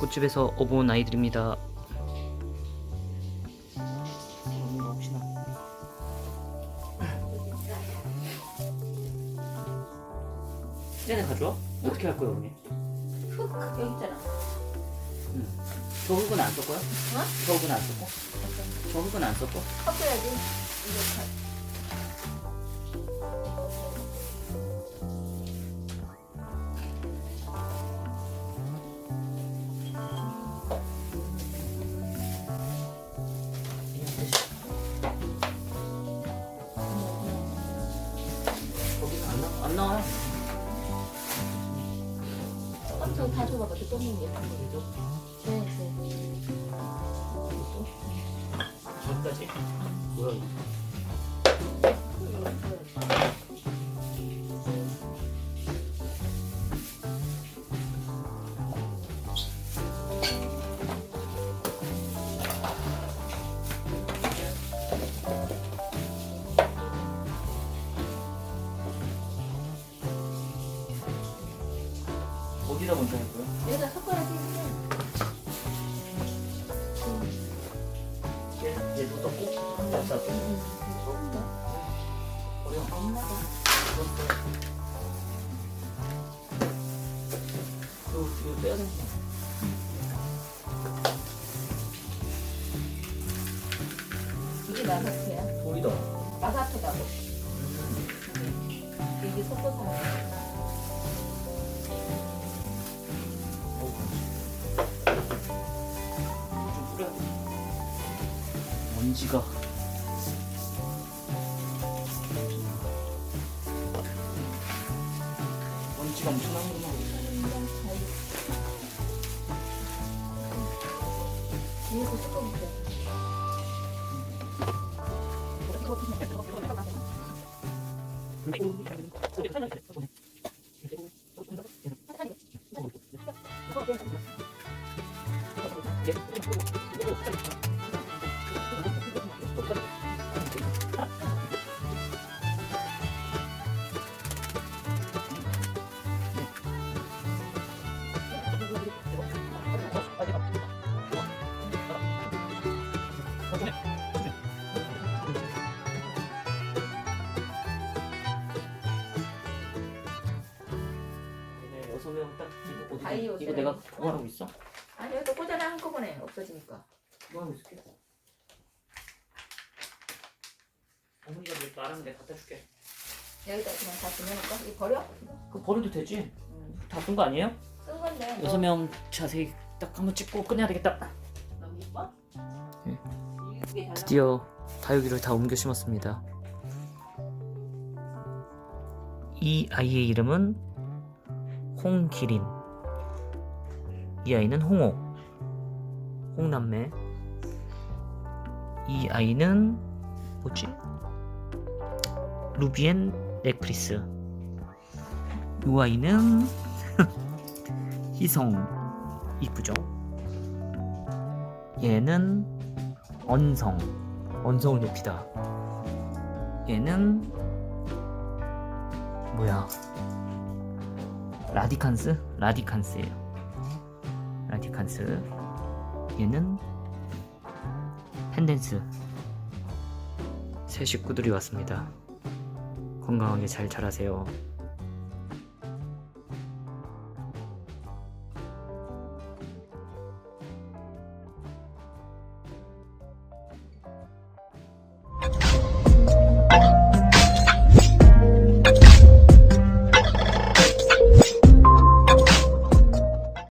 꽃집에서 업어온 아이들입니다. 쟤네 가져와? 어떻게 할 거야 언니? 흙 여기 있잖아. 저 흙은 안 썼고요? 어? 저 흙은 안 썼고? 저 흙은 안 썼고? 섞어야지. 거 나와요 깜짝 다 줘봐봐. 또 똥이 예쁜 거. 네, 네. 저기까지? 뭐야 어디다 먼저 할 거야? 여기다 섞어야지. 얘, 얘도 떴고 안 쌌고 어려 엄마가 이거, 이거 빼야 되는 이게 마사토야. 돌이다 마사토다고. 이게 섞어서 먹는 거야. 먼지가 먼지가 엄청나구나 섞어보자. 얘네 이거 어디 다이 이거 내가. 보관하고 있어? 아니 여기다 꽂아놔 한꺼번에 없어지니까. 뭐 하고 있을게? 어머니가 왜 말하면 내가 갖다 줄게 여기다 그냥 다 지내놓을까? 이거 버려? 그거 버려도 되지? 응. 다 쓴 거 아니에요? 쓴 건데. 너 여섯 명 자세히 딱 한번 찍고 끝내야 되겠다 너무 이뻐? 응. 이쁘게 잘 드디어 다육이를 다 옮겨 심었습니다. 이 아이의 이름은 홍기린. 이 아이는 홍옥. 홍남매. 이 아이는 뭐지? 루비엔 넥프리스. 이 아이는 희성. 이쁘죠? 얘는 언성. 언성을 높이다. 얘는 뭐야? 라디칸스? 라디칸스예요. 라디칸스. 얘는 펜덴스. 새 식구들이 왔습니다. 건강하게 잘 자라세요.